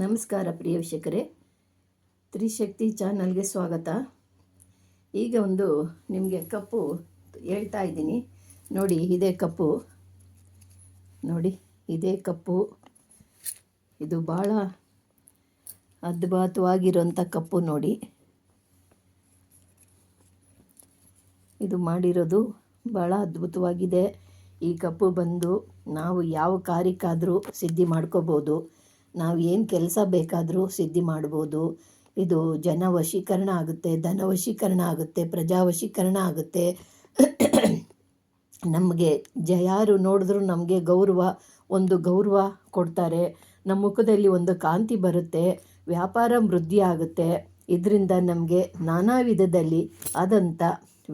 ನಮಸ್ಕಾರ ಪ್ರಿಯ ವೀಕ್ಷಕರೇ. ತ್ರಿಶಕ್ತಿ ಚಾನಲ್ಗೆ ಸ್ವಾಗತ. ಈಗ ಒಂದು ನಿಮಗೆ ಕಪ್ಪು ಹೇಳ್ತಾ ಇದ್ದೀನಿ. ನೋಡಿ, ಇದೇ ಕಪ್ಪು. ನೋಡಿ, ಇದೇ ಕಪ್ಪು. ಇದು ಭಾಳ ಅದ್ಭುತವಾಗಿರುವಂಥ ಕಪ್ಪು ನೋಡಿ. ಇದು ಮಾಡಿರೋದು ಭಾಳ ಅದ್ಭುತವಾಗಿದೆ. ಈ ಕಪ್ಪು ಬಂದು ನಾವು ಯಾವ ಕಾರ್ಯಕ್ಕಾದರೂ ಸಿದ್ಧಿ ಮಾಡ್ಕೋಬೋದು. ನಾವು ಏನು ಕೆಲಸ ಬೇಕಾದರೂ ಸಿದ್ಧಿ ಮಾಡ್ಬೋದು. ಇದು ಜನ ವಶೀಕರಣ ಆಗುತ್ತೆ, ಧನ ವಶೀಕರಣ ಆಗುತ್ತೆ, ಪ್ರಜಾ ವಶೀಕರಣ ಆಗುತ್ತೆ. ನಮಗೆ ಜ, ಯಾರು ನೋಡಿದ್ರು ನಮಗೆ ಗೌರವ, ಒಂದು ಗೌರವ ಕೊಡ್ತಾರೆ. ನಮ್ಮ ಮುಖದಲ್ಲಿ ಒಂದು ಕಾಂತಿ ಬರುತ್ತೆ, ವ್ಯಾಪಾರ ವೃದ್ಧಿ ಆಗುತ್ತೆ. ಇದರಿಂದ ನಮಗೆ ನಾನಾ ವಿಧದಲ್ಲಿ ಆದಂಥ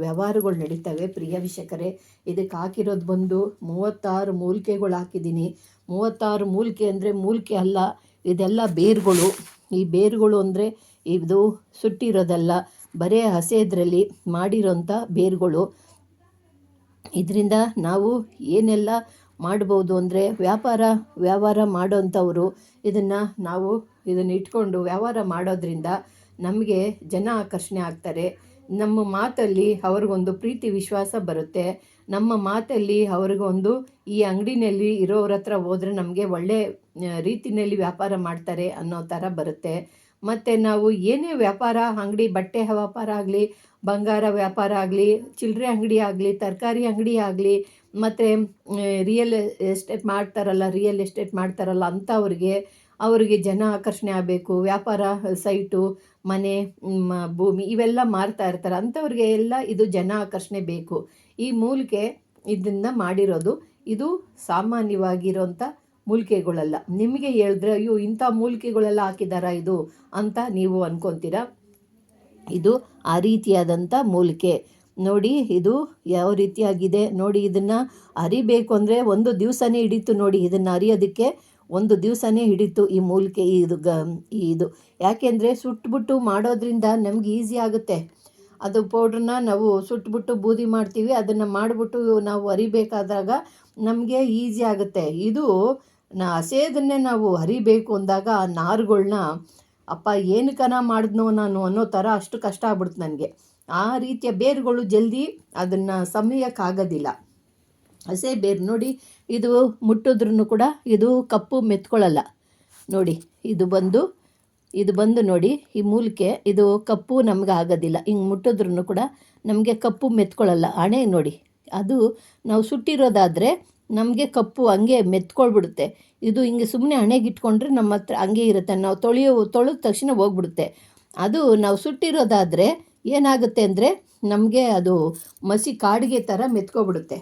ವ್ಯವಹಾರಗಳು ನಡೀತವೆ. ಪ್ರಿಯ ವಿಷಕರೇ ಇದಕ್ಕೆ ಹಾಕಿರೋದು ಬಂದು ಮೂವತ್ತಾರು ಮೂಲಿಕೆಗಳು ಹಾಕಿದ್ದೀನಿ. ಮೂವತ್ತಾರು ಮೂಲಿಕೆ ಅಂದರೆ ಮೂಲಿಕೆ ಅಲ್ಲ, ಇದೆಲ್ಲ ಬೇರುಗಳು. ಈ ಬೇರುಗಳು ಅಂದರೆ ಇದು ಸುಟ್ಟಿರೋದಲ್ಲ, ಬರೇ ಹಸೆದ್ರಲ್ಲಿ ಮಾಡಿರೋಂಥ ಬೇರುಗಳು. ಇದರಿಂದ ನಾವು ಏನೆಲ್ಲ ಮಾಡ್ಬೋದು ಅಂದರೆ ವ್ಯಾಪಾರ, ವ್ಯವಹಾರ ಮಾಡೋಂಥವ್ರು, ಇದನ್ನು ನಾವು ಇದನ್ನು ಇಟ್ಕೊಂಡು ವ್ಯವಹಾರ ಮಾಡೋದ್ರಿಂದ ನಮಗೆ ಜನ ಆಕರ್ಷಣೆ ಆಗ್ತಾರೆ. ನಮ್ಮ ಮಾತಲ್ಲಿ ಅವ್ರಿಗೊಂದು ಪ್ರೀತಿ ವಿಶ್ವಾಸ ಬರುತ್ತೆ. ನಮ್ಮ ಮಾತಲ್ಲಿ ಅವ್ರಿಗೊಂದು ಈ ಅಂಗಡಿನಲ್ಲಿ ಇರೋವ್ರ ಹತ್ರ ಹೋದರೆ ನಮಗೆ ಒಳ್ಳೆ ರೀತಿಯಲ್ಲಿ ವ್ಯಾಪಾರ ಮಾಡ್ತಾರೆ ಅನ್ನೋ ಥರ ಬರುತ್ತೆ. ಮತ್ತು ನಾವು ಏನೇ ವ್ಯಾಪಾರ, ಅಂಗಡಿ ಬಟ್ಟೆ ವ್ಯಾಪಾರ ಆಗಲಿ, ಬಂಗಾರ ವ್ಯಾಪಾರ ಆಗಲಿ, ಚಿಲ್ಲರೆ ಅಂಗಡಿ ಆಗಲಿ, ತರಕಾರಿ ಅಂಗಡಿ ಆಗಲಿ, ಮತ್ತು ರಿಯಲ್ ಎಸ್ಟೇಟ್ ಮಾಡ್ತಾರಲ್ಲ ರಿಯಲ್ ಎಸ್ಟೇಟ್ ಮಾಡ್ತಾರಲ್ಲ ಅಂಥವ್ರಿಗೆ ಅವರಿಗೆ ಜನ ಆಕರ್ಷಣೆ ಆಗಬೇಕು, ವ್ಯಾಪಾರ ಸೈಟು, ಮನೆ ಭೂಮಿ ಇವೆಲ್ಲ ಮಾರ್ತಾ ಇರ್ತಾರೆ. ಅಂಥವ್ರಿಗೆ ಎಲ್ಲ ಇದು ಜನ ಆಕರ್ಷಣೆ ಬೇಕು. ಈ ಮೂಲಿಕೆ ಇದನ್ನು ಮಾಡಿರೋದು ಇದು ಸಾಮಾನ್ಯವಾಗಿರೋಂಥ ಮೂಲಿಕೆಗಳಲ್ಲ. ನಿಮಗೆ ಹೇಳಿದ್ರೆ, ಅಯ್ಯೋ, ಇಂಥ ಮೂಲಿಕೆಗಳೆಲ್ಲ ಹಾಕಿದಾರ ಇದು? ಅಂತ ನೀವು ಅನ್ಕೊತೀರಾ. ಇದು ಆ ರೀತಿಯಾದಂಥ ಮೂಲಿಕೆ. ನೋಡಿ, ಇದು ಯಾವ ರೀತಿಯಾಗಿದೆ? ನೋಡಿ, ಇದನ್ನು ಅರಿಬೇಕು ಅಂದರೆ ಒಂದು ದಿವಸನೇ ಹಿಡಿತು ನೋಡಿ, ಇದನ್ನು ಅರಿಯೋದಕ್ಕೆ ಒಂದು ದಿವಸನೇ ಹಿಡಿತು ಈ ಮೂಲಿಕೆ ಇದು ಗ, ಇದು. ಯಾಕೆಂದರೆ ಸುಟ್ಬಿಟ್ಟು ಮಾಡೋದ್ರಿಂದ ನಮ್ಗೆ ಈಸಿ ಆಗುತ್ತೆ. ಅದು ಪೌಡ್ರನ್ನ ನಾವು ಸುಟ್ಬಿಟ್ಟು ಬೂದಿ ಮಾಡ್ತೀವಿ, ಅದನ್ನು ಮಾಡಿಬಿಟ್ಟು ನಾವು ಅರಿಬೇಕಾದಾಗ ನಮಗೆ ಈಸಿ ಆಗುತ್ತೆ. ಇದು ನಾ ಹಸೇದನ್ನೇ ನಾವು ಹರಿಬೇಕು ಅಂದಾಗ ಆ ನಾರುಗಳನ್ನ ಅಪ್ಪ ಏನು ಕನ ಮಾಡಿದ್ನೋ ನಾನು ಅನ್ನೋ ಥರ ಅಷ್ಟು ಕಷ್ಟ ಆಗ್ಬಿಡ್ತು ನನಗೆ. ಆ ರೀತಿಯ ಬೇರುಗಳು ಜಲ್ದಿ ಅದನ್ನು ಸಮಯಕ್ಕಾಗೋದಿಲ್ಲ ಹಸೆ ಬೇರು ನೋಡಿ ಇದು ಮುಟ್ಟಿದ್ರೂ ಕೂಡ ಇದು ಕಪ್ಪು ಮೆತ್ಕೊಳ್ಳಲ್ಲ ನೋಡಿ, ಇದು ಬಂದು ಇದು ಬಂದು ನೋಡಿ, ಈ ಮೂಲಿಕೆ ಇದು ಕಪ್ಪು ನಮ್ಗೆ ಆಗೋದಿಲ್ಲ. ಹಿಂಗೆ ಮುಟ್ಟಿದ್ರೂ ಕೂಡ ನಮಗೆ ಕಪ್ಪು ಮೆತ್ಕೊಳ್ಳಲ್ಲ ಹಣೆ ನೋಡಿ, ಅದು ನಾವು ಸುಟ್ಟಿರೋದಾದರೆ ನಮಗೆ ಕಪ್ಪು ಹಂಗೆ ಮೆತ್ಕೊಳ್ಬಿಡುತ್ತೆ. ಇದು ಹಿಂಗೆ ಸುಮ್ಮನೆ ಹಣೆಗಿಟ್ಕೊಂಡ್ರೆ ನಮ್ಮ ಹತ್ರ ಹಂಗೆ ಇರುತ್ತೆ. ನಾವು ತೊಳೆಯೋ, ತೊಳೆದ ತಕ್ಷಣ ಹೋಗ್ಬಿಡುತ್ತೆ. ಅದು ನಾವು ಸುಟ್ಟಿರೋದಾದರೆ ಏನಾಗುತ್ತೆ ಅಂದರೆ ನಮಗೆ ಅದು ಮಸಿ ಕಾಡಿಗೆ ಥರ ಮೆತ್ಕೊಬಿಡುತ್ತೆ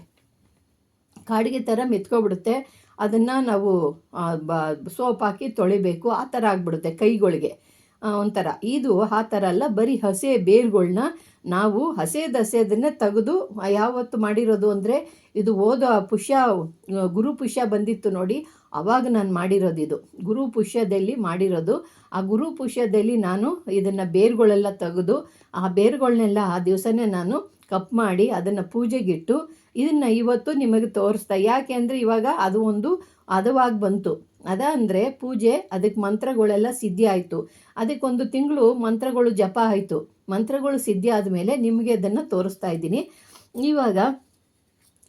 ಕಾಡಿಗೆ ಥರ ಮೆತ್ಕೊಬಿಡುತ್ತೆ. ಅದನ್ನು ನಾವು ಸೋಪ್ ಹಾಕಿ ತೊಳಿಬೇಕು. ಆ ಥರ ಆಗಿಬಿಡುತ್ತೆ ಕೈಗಳಿಗೆ. ಒಂಥರ. ಇದು ಆ ಥರ ಅಲ್ಲ, ಬರೀ ಹಸೆ ಬೇರುಗಳನ್ನ ನಾವು ಹಸೆದ ಹಸೆದನ್ನೇ ತೆಗೆದು, ಯಾವತ್ತು ಮಾಡಿರೋದು ಅಂದರೆ, ಇದು ಓದೋ ಪುಷ್ಯ, ಗುರು ಪುಷ್ಯ ಬಂದಿತ್ತು ನೋಡಿ, ಅವಾಗ ನಾನು ಮಾಡಿರೋದು ಇದು. ಗುರು ಪುಷ್ಯದಲ್ಲಿ ಮಾಡಿರೋದು. ಆ ಗುರು ಪುಷ್ಯದಲ್ಲಿ ನಾನು ಇದನ್ನು ಬೇರುಗಳೆಲ್ಲ ತೆಗೆದು, ಆ ಬೇರುಗಳನ್ನೆಲ್ಲ ಆ ದಿವಸನೇ ನಾನು ಕಪ್ ಮಾಡಿ ಅದನ್ನು ಪೂಜೆಗಿಟ್ಟು ಇದನ್ನು ಇವತ್ತು ನಿಮಗೆ ತೋರಿಸ್ತಾ, ಯಾಕೆ ಅಂದರೆ ಇವಾಗ ಅದು ಒಂದು ಹದವಾಗಿ ಬಂತು. ಅದ ಅಂದರೆ ಪೂಜೆ ಅದಕ್ಕೆ ಮಂತ್ರಗಳೆಲ್ಲ ಸಿದ್ಧಿ ಆಯಿತು. ಅದಕ್ಕೊಂದು ತಿಂಗಳು ಮಂತ್ರಗಳು ಜಪ ಆಯಿತು. ಮಂತ್ರಗಳು ಸಿದ್ಧಿ ಆದಮೇಲೆ ನಿಮಗೆ ಅದನ್ನು ತೋರಿಸ್ತಾ ಇದ್ದೀನಿ. ಇವಾಗ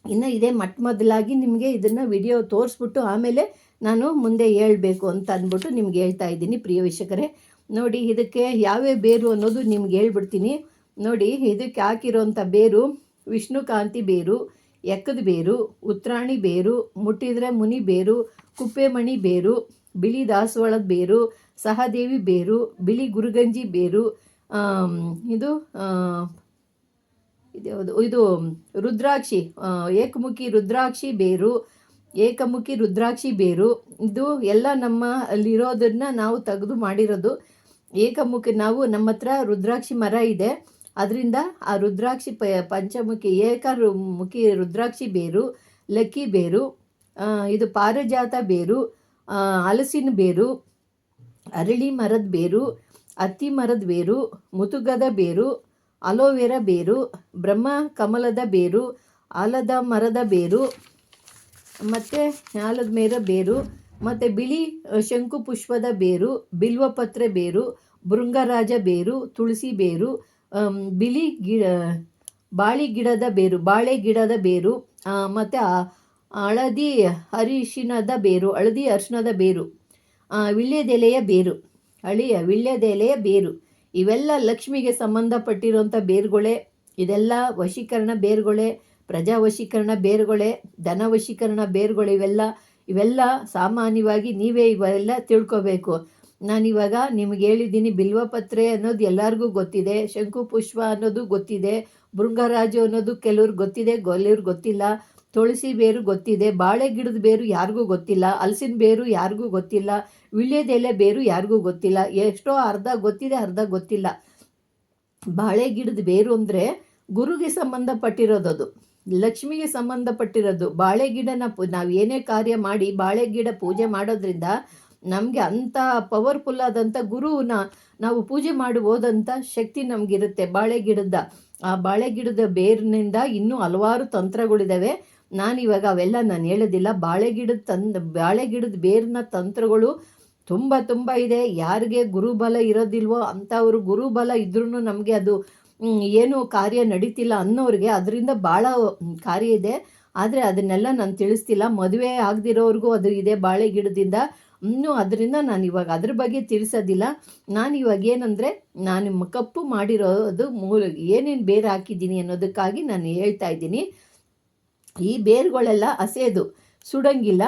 ಇನ್ನು ಇದೇ ಮೊಟ್ಟ ಮೊದಲಾಗಿ ನಿಮಗೆ ಇದನ್ನು ವಿಡಿಯೋ ತೋರಿಸ್ಬಿಟ್ಟು ಆಮೇಲೆ ನಾನು ಮುಂದೆ ಹೇಳ್ಬೇಕು ಅಂತ ಅಂದ್ಬಿಟ್ಟು ನಿಮ್ಗೆ ಹೇಳ್ತಾ ಇದ್ದೀನಿ ಪ್ರಿಯ ವೀಕ್ಷಕರೇ. ನೋಡಿ, ಇದಕ್ಕೆ ಯಾವ್ಯಾವ ಬೇರು ಅನ್ನೋದು ನಿಮ್ಗೆ ಹೇಳ್ಬಿಡ್ತೀನಿ. ನೋಡಿ, ಇದಕ್ಕೆ ಹಾಕಿರೋಂಥ ಬೇರು ವಿಷ್ಣುಕಾಂತಿ ಬೇರು ಎಕ್ಕದ ಬೇರು, ಉತ್ರಾಣಿ ಬೇರು, ಮುಟ್ಟಿದ್ರೆ ಮುನಿ ಬೇರು ಕುಪ್ಪೆಮಣಿ ಬೇರು, ಬಿಳಿ ದಾಸವಾಳದ ಬೇರು, ಸಹದೇವಿ ಬೇರು, ಬಿಳಿ ಗುರುಗಂಜಿ ಬೇರು ಇದು ಇದು ಇದು ರುದ್ರಾಕ್ಷಿ ಏಕಮುಖಿ ರುದ್ರಾಕ್ಷಿ ಬೇರು, ಏಕಮುಖಿ ರುದ್ರಾಕ್ಷಿ ಬೇರು, ಇದು ಎಲ್ಲ ನಮ್ಮ ಅಲ್ಲಿರೋದನ್ನ ನಾವು ತೆಗೆದು ಮಾಡಿರೋದು ಏಕಮುಖಿ, ನಾವು ನಮ್ಮ ಹತ್ರ ರುದ್ರಾಕ್ಷಿ ಮರ ಇದೆ. ಅದರಿಂದ ಆ ರುದ್ರಾಕ್ಷಿ ಪ, ಪಂಚಮುಖಿ ಏಕ ಮುಖಿ ರುದ್ರಾಕ್ಷಿ ಬೇರು, ಲಕ್ಕಿ ಬೇರು ಇದು ಪಾರಿಜಾತ ಬೇರು ಹಲಸಿನ ಬೇರು, ಅರಳಿ ಮರದ ಬೇರು, ಅತ್ತಿ ಮರದ ಬೇರು, ಮುತುಗದ ಬೇರು, ಅಲೋವೆರಾ ಬೇರು, ಬ್ರಹ್ಮ ಕಮಲದ ಬೇರು, ಆಲದ ಮರದ ಬೇರು, ಮತ್ತು ಆಲದ ಮೇರ ಬೇರು, ಮತ್ತು ಬಿಳಿ ಶಂಕು ಪುಷ್ಪದ ಬೇರು, ಬಿಲ್ವಪತ್ರೆ ಬೇರು, ಭೃಂಗರಾಜ ಬೇರು, ತುಳಸಿ ಬೇರು ಬಿಳಿ ಗಿಡ ಬಾಳೆ ಗಿಡದ ಬೇರು, ಬಾಳೆ ಗಿಡದ ಬೇರು ಮತ್ತು ಹಳದಿ ಅರಿಶಿಣದ ಬೇರು, ಹಳದಿ ಅರಿಶಿಣದ ಬೇರು ವೀಳ್ಯದೆಲೆಯ ಬೇರು, ಹಳಿಯ ವಿಳ್ಯದೆಲೆಯ ಬೇರು, ಇವೆಲ್ಲ ಲಕ್ಷ್ಮಿಗೆ ಸಂಬಂಧಪಟ್ಟಿರುವಂಥ ಬೇರುಗಳೇ. ಇದೆಲ್ಲ ವಶೀಕರಣ ಬೇರುಗಳೇ, ಪ್ರಜಾ ವಶೀಕರಣ ಬೇರುಗಳೇ, ಧನ ವಶೀಕರಣ ಬೇರುಗಳು ಇವೆಲ್ಲ. ಇವೆಲ್ಲ ಸಾಮಾನ್ಯವಾಗಿ ನೀವೇ ಇವೆಲ್ಲ ತಿಳ್ಕೊಬೇಕು. ನಾನಿವಾಗ ನಿಮ್ಗೆ ಹೇಳಿದ್ದೀನಿ ಬಿಲ್ವಪತ್ರೆ ಅನ್ನೋದು ಎಲ್ಲರಿಗೂ ಗೊತ್ತಿದೆ ಶಂಕುಪುಷ್ಪ ಅನ್ನೋದು ಗೊತ್ತಿದೆ, ಭೃಂಗರಾಜು ಅನ್ನೋದು ಕೆಲವ್ರಿಗೆ ಗೊತ್ತಿದೆ ಕೆಲವ್ರಿಗೆ ಗೊತ್ತಿಲ್ಲ, ತುಳಸಿ ಬೇರು ಗೊತ್ತಿದೆ, ಬಾಳೆ ಗಿಡದ ಬೇರು ಯಾರಿಗೂ ಗೊತ್ತಿಲ್ಲ, ಹಲಸಿನ ಬೇರು ಯಾರಿಗೂ ಗೊತ್ತಿಲ್ಲ, ವಿಳ್ಯದೆಲೆ ಬೇರು ಯಾರಿಗೂ ಗೊತ್ತಿಲ್ಲ, ಎಷ್ಟೋ ಅರ್ಧ ಗೊತ್ತಿದೆ, ಅರ್ಧ ಗೊತ್ತಿಲ್ಲ. ಬಾಳೆ ಗಿಡದ ಬೇರು ಅಂದರೆ ಗುರುಗೆ ಸಂಬಂಧಪಟ್ಟಿರೋದದು ಲಕ್ಷ್ಮಿಗೆ ಸಂಬಂಧಪಟ್ಟಿರೋದು. ಬಾಳೆ ಗಿಡನ ನಾವು ಏನೇ ಕಾರ್ಯ ಮಾಡಿ, ಬಾಳೆ ಗಿಡ ಪೂಜೆ ಮಾಡೋದ್ರಿಂದ ನಮಗೆ ಅಂಥ ಪವರ್ಫುಲ್ ಆದಂಥ ಗುರುವನ್ನ ನಾವು ಪೂಜೆ ಮಾಡುವುದಂಥ ಶಕ್ತಿ ನಮಗಿರುತ್ತೆ. ಬಾಳೆ ಗಿಡದ, ಆ ಬಾಳೆ ಗಿಡದ ಬೇರಿನಿಂದ ಇನ್ನೂ ಹಲವಾರು ತಂತ್ರಗಳಿದ್ದಾವೆ ನಾನಿವಾಗ ಅವೆಲ್ಲ ನಾನು ಹೇಳೋದಿಲ್ಲ. ಬಾಳೆ ಗಿಡದ ತಂದ, ಬಾಳೆ ಗಿಡದ ಬೇರಿನ ತಂತ್ರಗಳು ತುಂಬ ತುಂಬ ಇದೆ. ಯಾರಿಗೆ ಗುರುಬಲ ಇರೋದಿಲ್ವೋ ಅಂಥವ್ರು ಗುರುಬಲ ಇದ್ರೂ ನಮಗೆ ಅದು ಏನು ಕಾರ್ಯ ನಡೀತಿಲ್ಲ ಅನ್ನೋರಿಗೆ ಅದರಿಂದ ಭಾಳ ಕಾರ್ಯ ಇದೆ. ಆದರೆ ಅದನ್ನೆಲ್ಲ ನಾನು ತಿಳಿಸ್ತಿಲ್ಲ. ಮದುವೆ ಆಗದಿರೋರ್ಗೂ ಅದು ಇದೆ. ಬಾಳೆ ಗಿಡದಿಂದ ಇನ್ನೂ ಅದರಿಂದ ನಾನು ಇವಾಗ ಅದ್ರ ಬಗ್ಗೆ ತಿಳಿಸೋದಿಲ್ಲ. ನಾನು ಇವಾಗ ಏನಂದರೆ ನಾನು ಕಪ್ಪು ಮಾಡಿರೋದು ಮೂಲ ಏನೇನು ಬೇರು ಹಾಕಿದ್ದೀನಿ ಅನ್ನೋದಕ್ಕಾಗಿ ನಾನು ಹೇಳ್ತಾ ಇದ್ದೀನಿ. ಈ ಬೇರುಗಳೆಲ್ಲ ಹಸೆದು, ಸುಡಂಗಿಲ್ಲ.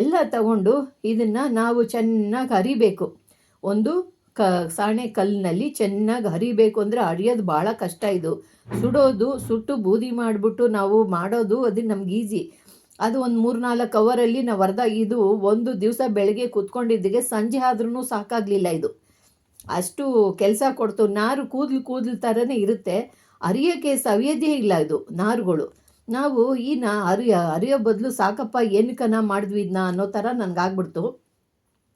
ಎಲ್ಲ ತಗೊಂಡು ಇದನ್ನು ನಾವು ಚೆನ್ನಾಗಿ ಹರಿಬೇಕು. ಒಂದು ಕ ಸಾಣೆ ಕಲ್ಲಿನಲ್ಲಿ ಚೆನ್ನಾಗಿ ಹರಿಬೇಕು ಅಂದರೆ ಹರಿಯೋದು ಭಾಳ ಕಷ್ಟ ಇದು. ಸುಡೋದು, ಸುಟ್ಟು ಬೂದಿ ಮಾಡಿಬಿಟ್ಟು ನಾವು ಮಾಡೋದು ಅದು ನಮ್ಗೆ ಈಸಿ. ಅದು ಒಂದು ಮೂರು ನಾಲ್ಕು ಅವರಲ್ಲಿ ನಾವು ಅರ್ಧ ಇದು ಒಂದು ದಿವಸ ಬೆಳಗ್ಗೆ ಕೂತ್ಕೊಂಡಿದ್ದಿಗೆ ಸಂಜೆ ಆದ್ರೂ ಸಾಕಾಗಲಿಲ್ಲ ಇದು. ಅಷ್ಟು ಕೆಲಸ ಕೊಡ್ತು. ನಾರು ಕೂದಲು ಕೂದಲು ಥರನೇ ಇರುತ್ತೆ. ಅರಿಯೋಕ್ಕೆ ಸವಿಯೋದೇ ಇಲ್ಲ ಇದು ನಾರುಗಳು. ನಾವು ಈ ನಾ ಅರಿಯ ಅರಿಯೋ ಬದಲು ಸಾಕಪ್ಪ ಏನಕ್ಕನ ಮಾಡಿದ್ವಿ ಇದನ್ನ ಅನ್ನೋ ಥರ ನನಗಾಗ್ಬಿಡ್ತು.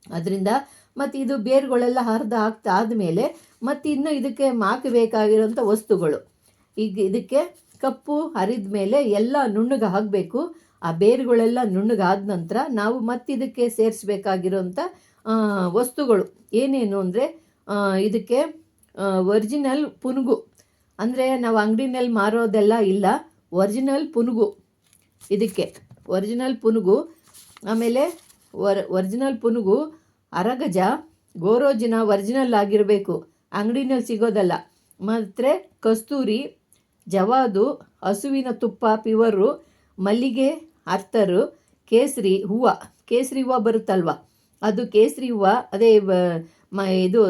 ಅದರಿಂದ ಮತ್ತು ಇದು ಬೇರುಗಳೆಲ್ಲ ಹರಿದ ಹಾಕ್ತಾ ಆದಮೇಲೆ ಮತ್ತು ಇನ್ನು ಇದಕ್ಕೆ ಹಾಕಬೇಕಾಗಿರೋಂಥ ವಸ್ತುಗಳು. ಈಗ ಇದಕ್ಕೆ ಕಪ್ಪು ಹರಿದ ಮೇಲೆ ಎಲ್ಲ ನುಣ್ಣಗೆ ಹಾಕಬೇಕು. ಆ ಬೇರುಗಳೆಲ್ಲ ನುಣ್ಣಗಾದ ನಂತರ ನಾವು ಮತ್ತಿದಕ್ಕೆ ಸೇರಿಸ್ಬೇಕಾಗಿರೋಂಥ ವಸ್ತುಗಳು ಏನೇನು ಅಂದರೆ ಇದಕ್ಕೆ ಒರಿಜಿನಲ್ ಪುನುಗು. ಅಂದರೆ ನಾವು ಅಂಗಡಿನಲ್ಲಿ ಮಾರೋದೆಲ್ಲ ಇಲ್ಲ, ಒರಿಜಿನಲ್ ಪುನುಗು. ಇದಕ್ಕೆ ಒರಿಜಿನಲ್ ಪುನುಗು, ಆಮೇಲೆ ಒರ್, ಒರಿಜಿನಲ್ ಪುನುಗು, ಅರಗಜ, ಗೋರೋಜಿನ ಒರಿಜಿನಲ್ ಆಗಿರಬೇಕು. ಅಂಗಡಿನಲ್ಲಿ ಸಿಗೋದಲ್ಲ. ಮತ್ತು ಕಸ್ತೂರಿ, ಜವಾದು, ಹಸುವಿನ ತುಪ್ಪ, ಪಿವರು ಮಲ್ಲಿಗೆ ಅರ್ಥರು ಕೇಸರಿ ಹೂವು. ಕೇಸರಿ ಹೂವು ಬರುತ್ತಲ್ವ? ಅದು ಕೇಸರಿ ಹೂವು, ಅದೇ ಮ, ಇದು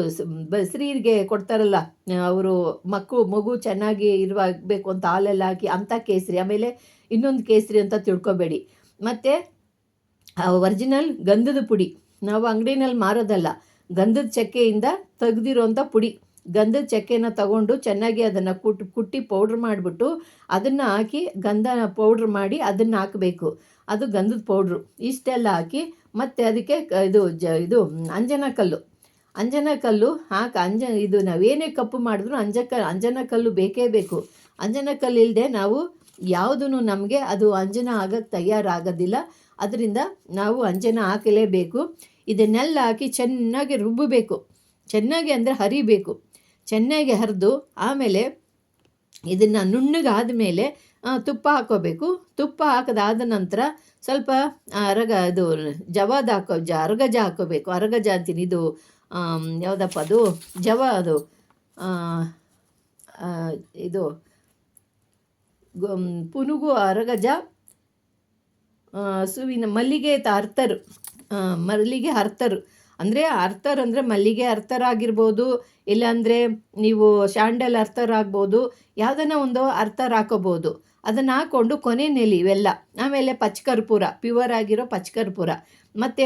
ಬಸ್ರಿಗೆ ಕೊಡ್ತಾರಲ್ಲ, ಅವರು ಮಕ್ಕಳು ಮಗು ಚೆನ್ನಾಗಿ ಇರಬೇಕು ಅಂತ ಹಾಲೆಲ್ಲ ಹಾಕಿ ಅಂಥ ಕೇಸರಿ. ಆಮೇಲೆ ಇನ್ನೊಂದು ಕೇಸರಿ ಅಂತ ತಿಳ್ಕೊಬೇಡಿ. ಮತ್ತು ಒರಿಜಿನಲ್ ಗಂಧದ ಪುಡಿ. ನಾವು ಅಂಗಡಿನಲ್ಲಿ ಮಾರೋದಲ್ಲ, ಗಂಧದ ಚಕ್ಕೆಯಿಂದ ತೆಗ್ದಿರೋಂಥ ಪುಡಿ. ಗಂಧದ ಚಕ್ಕೆನ ತಗೊಂಡು ಚೆನ್ನಾಗಿ ಅದನ್ನು ಕುಟ್, ಕುಟ್ಟಿ ಪೌಡ್ರ್ ಮಾಡಿಬಿಟ್ಟು ಅದನ್ನು ಹಾಕಿ ಗಂಧನ ಪೌಡ್ರ್ ಮಾಡಿ ಅದನ್ನು ಹಾಕಬೇಕು. ಅದು ಗಂಧದ ಪೌಡ್ರು. ಇಷ್ಟೆಲ್ಲ ಹಾಕಿ ಮತ್ತು ಅದಕ್ಕೆ ಇದು ಜ, ಇದು ಅಂಜನ ಕಲ್ಲು. ಅಂಜನ ಕಲ್ಲು ಹಾಕಿ, ಅಂಜ, ಇದು ನಾವೇನೇ ಕಪ್ಪು ಮಾಡಿದ್ರು ಅಂಜಕ ಅಂಜನ ಕಲ್ಲು ಬೇಕೇ ಬೇಕು. ಅಂಜನ ಕಲ್ಲು ಇಲ್ಲದೆ ನಾವು ಯಾವುದೂ ನಮಗೆ ಅದು ಅಂಜನ ಆಗಕ್ಕೆ ತಯಾರಾಗೋದಿಲ್ಲ. ಅದರಿಂದ ನಾವು ಅಂಜನ ಹಾಕಲೇಬೇಕು. ಇದನ್ನೆಲ್ಲ ಹಾಕಿ ಚೆನ್ನಾಗಿ ರುಬ್ಬಬೇಕು. ಚೆನ್ನಾಗಿ ಅಂದರೆ ಹರಿಬೇಕು. ಚೆನ್ನಾಗಿ ಹರಿದು ಆಮೇಲೆ ಇದನ್ನು ನುಣ್ಣಗಾದ ಮೇಲೆ ತುಪ್ಪ ಹಾಕೋಬೇಕು. ತುಪ್ಪ ಹಾಕದಾದ ನಂತರ ಸ್ವಲ್ಪ ಅರಗ, ಇದು ಜವಾದ ಹಾಕೋ, ಜ, ಅರಗಜ ಹಾಕೋಬೇಕು. ಅರಗಜ ಅಂತೀನಿ. ಇದು ಯಾವುದಪ್ಪ ಅದು? ಜವ ಅದು. ಇದು ಪುನುಗು ಅರಗಜ ಸುವಿನ ಮಲ್ಲಿಗೆ ತ ಅರ್ತರು ಮಲ್ಲಿಗೆ ಅರ್ತರು ಅಂದರೆ ಅರ್ಥರ್ ಅಂದರೆ ಮಲ್ಲಿಗೆ ಅರ್ಥರ್ ಆಗಿರ್ಬೋದು, ಇಲ್ಲಾಂದರೆ ನೀವು ಶ್ಯಾಂಡಲ್ ಅರ್ತರ್ ಆಗ್ಬೋದು ಯಾವುದನ್ನ ಒಂದು ಅರ್ಥರ್ ಹಾಕೋಬೋದು. ಅದನ್ನು ಹಾಕ್ಕೊಂಡು ಕೊನೆಯಲ್ಲಿ ಇವೆಲ್ಲ. ಆಮೇಲೆ ಪಚ್ಕರ್ಪೂರ ಪ್ಯೂರ್ ಆಗಿರೋ ಪಚ್ಕರ್ಪೂರ. ಮತ್ತು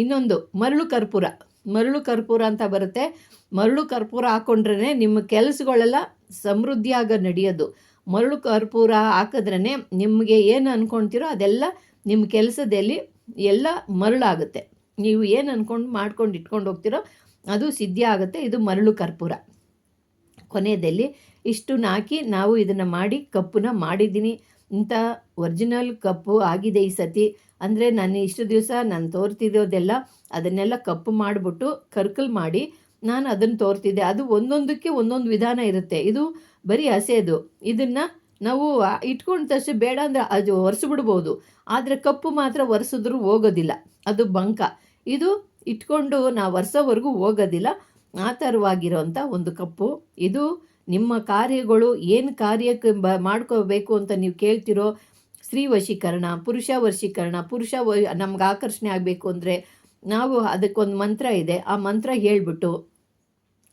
ಇನ್ನೊಂದು ಮರಳು ಕರ್ಪೂರ ಮರಳು ಕರ್ಪೂರ ಅಂತ ಬರುತ್ತೆ. ಮರಳು ಕರ್ಪೂರ ಹಾಕ್ಕೊಂಡ್ರೇ ನಿಮ್ಮ ಕೆಲಸಗಳೆಲ್ಲ ಸಮೃದ್ಧಿಯಾಗ ನಡೆಯೋದು. ಮರಳು ಕರ್ಪೂರ ಹಾಕಿದ್ರೇ ನಿಮಗೆ ಏನು ಅಂದ್ಕೊಳ್ತೀರೋ ಅದೆಲ್ಲ ನಿಮ್ಮ ಕೆಲಸದಲ್ಲಿ ಎಲ್ಲ ಮರಳಾಗುತ್ತೆ. ನೀವು ಏನು ಅಂದ್ಕೊಂಡು ಮಾಡ್ಕೊಂಡು ಇಟ್ಕೊಂಡು ಹೋಗ್ತೀರೋ ಅದು ಸಿದ್ಧಿ ಆಗುತ್ತೆ. ಇದು ಮರಳು ಕರ್ಪೂರ. ಕೊನೆಯಲ್ಲಿ ಇಷ್ಟು ನಾಕಿ ನಾವು ಇದನ್ನು ಮಾಡಿ ಕಪ್ಪನ್ನ ಮಾಡಿದ್ದೀನಿ. ಇಂಥ ಒರಿಜಿನಲ್ ಕಪ್ಪು ಆಗಿದೆ ಈ ಸತಿ. ಅಂದರೆ ನಾನು ಇಷ್ಟು ದಿವಸ ನಾನು ತೋರ್ತಿದ್ದೋದೆಲ್ಲ ಅದನ್ನೆಲ್ಲ ಕಪ್ಪು ಮಾಡಿಬಿಟ್ಟು ಕರ್ಕಲ್ ಮಾಡಿ ನಾನು ಅದನ್ನು ತೋರ್ತಿದ್ದೆ. ಅದು ಒಂದೊಂದಕ್ಕೆ ಒಂದೊಂದು ವಿಧಾನ ಇರುತ್ತೆ. ಇದು ಬರೀ ಹಸೆದು ಇದನ್ನು ನಾವು ಇಟ್ಕೊಂಡ ತಕ್ಷಣ ಬೇಡ ಅಂದರೆ ಅದು ಒರೆಸ್ಬಿಡ್ಬೋದು. ಆದರೆ ಕಪ್ಪು ಮಾತ್ರ ಒರೆಸಿದ್ರೂ ಹೋಗೋದಿಲ್ಲ. ಅದು ಬಂಕ. ಇದು ಇಟ್ಕೊಂಡು ನಾವು ವರ್ಷವರೆಗೂ ಹೋಗೋದಿಲ್ಲ. ಆ ಥರವಾಗಿರೋಂಥ ಒಂದು ಕಪ್ಪು. ಇದು ನಿಮ್ಮ ಕಾರ್ಯಗಳು ಏನು ಕಾರ್ಯಕ್ಕೆ ಬ ಮಾಡ್ಕೋಬೇಕು ಅಂತ ನೀವು ಕೇಳ್ತಿರೋ ಸ್ತ್ರೀ ವಶೀಕರಣ, ಪುರುಷ ವಶೀಕರಣ, ಪುರುಷ ವ ನಮ್ಗೆ ಆಕರ್ಷಣೆ ಆಗಬೇಕು ಅಂದರೆ ನಾವು ಅದಕ್ಕೊಂದು ಮಂತ್ರ ಇದೆ. ಆ ಮಂತ್ರ ಹೇಳ್ಬಿಟ್ಟು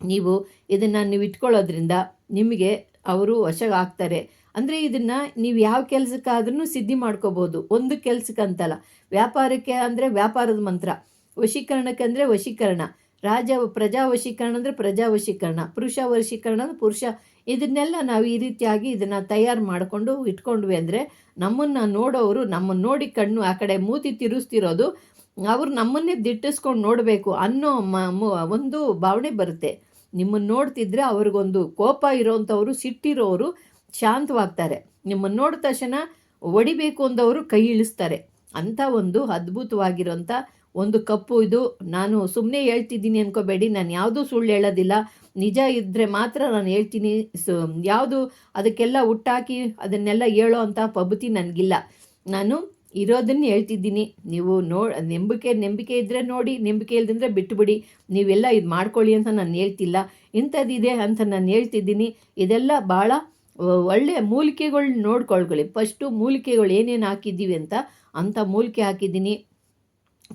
ನೀವು ಇದನ್ನು ನೀವು ಇಟ್ಕೊಳ್ಳೋದ್ರಿಂದ ನಿಮಗೆ ಅವರು ವಶ ಆಗ್ತಾರೆ ಅಂದರೆ ಇದನ್ನು ನೀವು ಯಾವ ಕೆಲಸಕ್ಕಾದ್ರೂ ಸಿದ್ಧಿ ಮಾಡ್ಕೋಬೋದು. ಒಂದು ಕೆಲಸಕ್ಕಂತಲ್ಲ. ವ್ಯಾಪಾರಕ್ಕೆ ಅಂದರೆ ವ್ಯಾಪಾರದ ಮಂತ್ರ. ವಶೀಕರಣಕ್ಕೆ ಅಂದರೆ ವಶೀಕರಣ. ರಾಜ, ಪ್ರಜಾ ವಶೀಕರಣ ಅಂದರೆ ಪ್ರಜಾ ವಶೀಕರಣ. ಪುರುಷ ವಶೀಕರಣ ಅಂದರೆ ಪುರುಷ. ಇದನ್ನೆಲ್ಲ ನಾವು ಈ ರೀತಿಯಾಗಿ ಇದನ್ನು ತಯಾರು ಮಾಡಿಕೊಂಡು ಇಟ್ಕೊಂಡ್ವಿ ಅಂದರೆ ನಮ್ಮನ್ನು ನೋಡೋರು ನಮ್ಮನ್ನು ನೋಡಿ ಕಣ್ಣು ಆ ಕಡೆ ಮೂತಿ ತಿರುಸ್ತಿರೋದು, ಅವರು ನಮ್ಮನ್ನೇ ದಿಟ್ಟಿಸ್ಕೊಂಡು ನೋಡಬೇಕು ಅನ್ನೋ ಒಂದು ಭಾವನೆ ಬರುತ್ತೆ. ನಿಮ್ಮನ್ನು ನೋಡ್ತಿದ್ರೆ ಅವ್ರಿಗೊಂದು ಕೋಪ ಇರೋವಂಥವ್ರು ಸಿಟ್ಟಿರೋರು ಶಾಂತವಾಗ್ತಾರೆ. ನಿಮ್ಮನ್ನು ನೋಡಿದ ತಕ್ಷಣ ಒಡಿಬೇಕು ಅಂದವರು ಕೈ ಇಳಿಸ್ತಾರೆ. ಅಂಥ ಒಂದು ಅದ್ಭುತವಾಗಿರೋಂಥ ಒಂದು ಕಪ್ಪು ಇದು. ನಾನು ಸುಮ್ಮನೆ ಹೇಳ್ತಿದ್ದೀನಿ ಅನ್ಕೋಬೇಡಿ. ನಾನು ಯಾವುದೂ ಸುಳ್ಳು ಹೇಳೋದಿಲ್ಲ. ನಿಜ ಇದ್ದರೆ ಮಾತ್ರ ನಾನು ಹೇಳ್ತೀನಿ. ಸು, ಯಾವುದು ಅದಕ್ಕೆಲ್ಲ ಹುಟ್ಟಾಕಿ ಅದನ್ನೆಲ್ಲ ಹೇಳೋ ಅಂಥ ಪಬ್ಬತಿ ನನಗಿಲ್ಲ. ನಾನು ಇರೋದನ್ನು ಹೇಳ್ತಿದ್ದೀನಿ. ನೀವು ನೋ, ನಂಬಿಕೆ ನಂಬಿಕೆ ಇದ್ದರೆ ನೋಡಿ, ನಂಬಿಕೆ ಇಲ್ಲದಂದ್ರೆ ಬಿಟ್ಟುಬಿಡಿ ನೀವೆಲ್ಲ ಇದು ಮಾಡ್ಕೊಳ್ಳಿ ಅಂತ ನಾನು ಹೇಳ್ತಿಲ್ಲ. ಇಂಥದ್ದಿದೆ ಅಂತ ನಾನು ಹೇಳ್ತಿದ್ದೀನಿ. ಇದೆಲ್ಲ ಭಾಳ ಒಳ್ಳೆಯ ಮೂಲಿಕೆಗಳು ನೋಡ್ಕೊಳ್ಕೊಳ್ಳಿ. ಫಸ್ಟು ಮೂಲಿಕೆಗಳು ಏನೇನು ಹಾಕಿದ್ದೀವಿ ಅಂತ ಅಂಥ ಮೂಲಿಕೆ ಹಾಕಿದ್ದೀನಿ.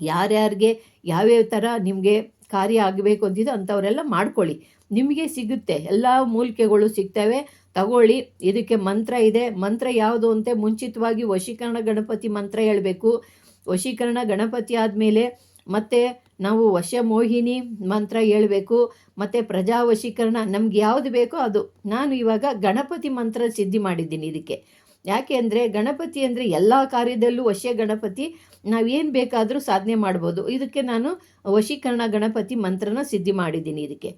ಯಾರ್ಯಾರಿಗೆ ಯಾವ್ಯಾವ ಥರ ನಿಮಗೆ ಕಾರ್ಯ ಆಗಬೇಕು ಅಂತಿದ್ದು ಅಂಥವರೆಲ್ಲ ಮಾಡ್ಕೊಳ್ಳಿ. ನಿಮಗೆ ಸಿಗುತ್ತೆ. ಎಲ್ಲ ಮೂಲಿಕೆಗಳು ಸಿಗ್ತವೆ. ತಗೊಳ್ಳಿ. ಇದಕ್ಕೆ ಮಂತ್ರ ಇದೆ. ಮಂತ್ರ ಯಾವುದು ಅಂತ? ಮುಂಚಿತವಾಗಿ ವಶೀಕರಣ ಗಣಪತಿ ಮಂತ್ರ ಹೇಳಬೇಕು. ವಶೀಕರಣ ಗಣಪತಿ ಆದಮೇಲೆ ಮತ್ತು ನಾವು ವಶಮೋಹಿನಿ ಮಂತ್ರ ಹೇಳಬೇಕು. ಮತ್ತು ಪ್ರಜಾ ವಶೀಕರಣ ನಮ್ಗೆ ಯಾವುದು ಬೇಕೋ ಅದು. ನಾನು ಇವಾಗ ಗಣಪತಿ ಮಂತ್ರ ಸಿದ್ಧಿ ಮಾಡಿದ್ದೀನಿ ಇದಕ್ಕೆ. ಯಾಕೆ ಅಂದರೆ ಗಣಪತಿ ಅಂದರೆ ಎಲ್ಲ ಕಾರ್ಯದಲ್ಲೂ ವಶ್ಯ ಗಣಪತಿ. ನಾವೇನು ಬೇಕಾದರೂ ಸಾಧನೆ ಮಾಡ್ಬೋದು. ಇದಕ್ಕೆ ನಾನು ವಶೀಕರಣ ಗಣಪತಿ ಮಂತ್ರನ ಸಿದ್ಧಿ ಮಾಡಿದ್ದೀನಿ ಇದಕ್ಕೆ.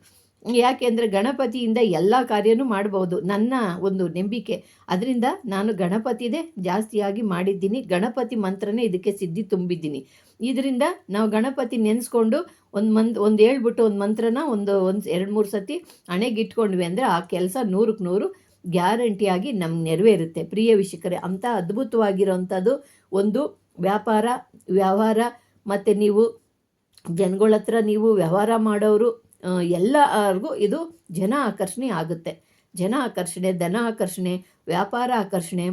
ಯಾಕೆ ಅಂದರೆ ಗಣಪತಿಯಿಂದ ಎಲ್ಲ ಕಾರ್ಯನೂ ಮಾಡ್ಬೋದು. ನನ್ನ ಒಂದು ನಂಬಿಕೆ. ಅದರಿಂದ ನಾನು ಗಣಪತಿದೇ ಜಾಸ್ತಿಯಾಗಿ ಮಾಡಿದ್ದೀನಿ. ಗಣಪತಿ ಮಂತ್ರನೇ ಇದಕ್ಕೆ ಸಿದ್ಧಿ ತುಂಬಿದ್ದೀನಿ. ಇದರಿಂದ ನಾವು ಗಣಪತಿ ನೆನೆಸ್ಕೊಂಡು ಒಂದು ಮಂತ್ ಒಂದು ಹೇಳ್ಬಿಟ್ಟು ಒಂದು ಮಂತ್ರನ ಒಂದು ಒಂದು ಎರಡು ಮೂರು ಸತಿ ಹಣೆಗೆ ಇಟ್ಕೊಂಡ್ವಿ ಅಂದರೆ ಆ ಕೆಲಸ ನೂರಕ್ಕೆ ನೂರು. ಗ್ಯಾರಂಟಿಯಾಗಿ ನಮ್ಗೆ ನೆರವೇರುತ್ತೆ. ಪ್ರಿಯ ವಿಷಯಕರೇ ಅಂಥ ಅದ್ಭುತವಾಗಿರೋವಂಥದ್ದು ಒಂದು ವ್ಯಾಪಾರ, ವ್ಯವಹಾರ, ಮತ್ತು ನೀವು ಜನಗಳ ಹತ್ರ ನೀವು ವ್ಯವಹಾರ ಮಾಡೋರು ಎಲ್ಲರಿಗೂ ಇದು ಜನ ಆಕರ್ಷಣೆ ಆಗುತ್ತೆ. ಜನ ಆಕರ್ಷಣೆ, ಧನ ಆಕರ್ಷಣೆ, ವ್ಯಾಪಾರ ಆಕರ್ಷಣೆ,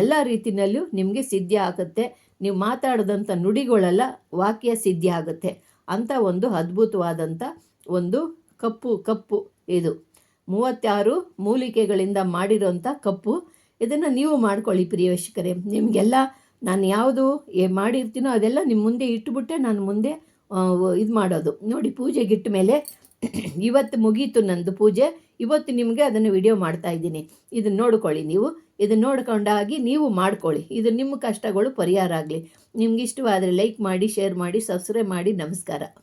ಎಲ್ಲ ರೀತಿಯಲ್ಲೂ ನಿಮಗೆ ಸಿದ್ಧಿ ಆಗುತ್ತೆ. ನೀವು ಮಾತಾಡಿದಂಥ ನುಡಿಗಳೆಲ್ಲ ವಾಕ್ಯ ಸಿದ್ಧಿ ಆಗುತ್ತೆ. ಅಂಥ ಒಂದು ಅದ್ಭುತವಾದಂಥ ಒಂದು ಕಪ್ಪು ಕಪ್ಪು ಇದು. ಮೂವತ್ತಾರು ಮೂಲಿಕೆಗಳಿಂದ ಮಾಡಿರೋಂಥ ಕಪ್ಪು, ಇದನ್ನು ನೀವು ಮಾಡ್ಕೊಳ್ಳಿ ಪ್ರಿಯವಶಿಕರೇ ನಿಮಗೆಲ್ಲ ನಾನು ಯಾವುದು ಮಾಡಿರ್ತೀನೋ ಅದೆಲ್ಲ ನಿಮ್ಮ ಮುಂದೆ ಇಟ್ಟುಬಿಟ್ಟೆ ನಾನು ಮುಂದೆ ಇದು ಮಾಡೋದು. ನೋಡಿ ಪೂಜೆಗಿಟ್ಟ ಮೇಲೆ ಇವತ್ತು ಮುಗೀತು ನಂದು ಪೂಜೆ. ಇವತ್ತು ನಿಮಗೆ ಅದನ್ನು ವಿಡಿಯೋ ಮಾಡ್ತಾ ಇದ್ದೀನಿ. ಇದನ್ನು ನೋಡ್ಕೊಳ್ಳಿ ನೀವು. ಇದನ್ನು ನೋಡ್ಕೊಂಡಾಗಿ ನೀವು ಮಾಡ್ಕೊಳ್ಳಿ. ಇದು ನಿಮ್ಮ ಕಷ್ಟಗಳು, ಪರಿಹಾರ ಆಗಲಿ. ನಿಮ್ಗೆ ಇಷ್ಟವಾದರೆ ಲೈಕ್ ಮಾಡಿ, ಶೇರ್ ಮಾಡಿ, ಸಬ್ಸ್ಕ್ರೈಬ್ ಮಾಡಿ, ನಮಸ್ಕಾರ.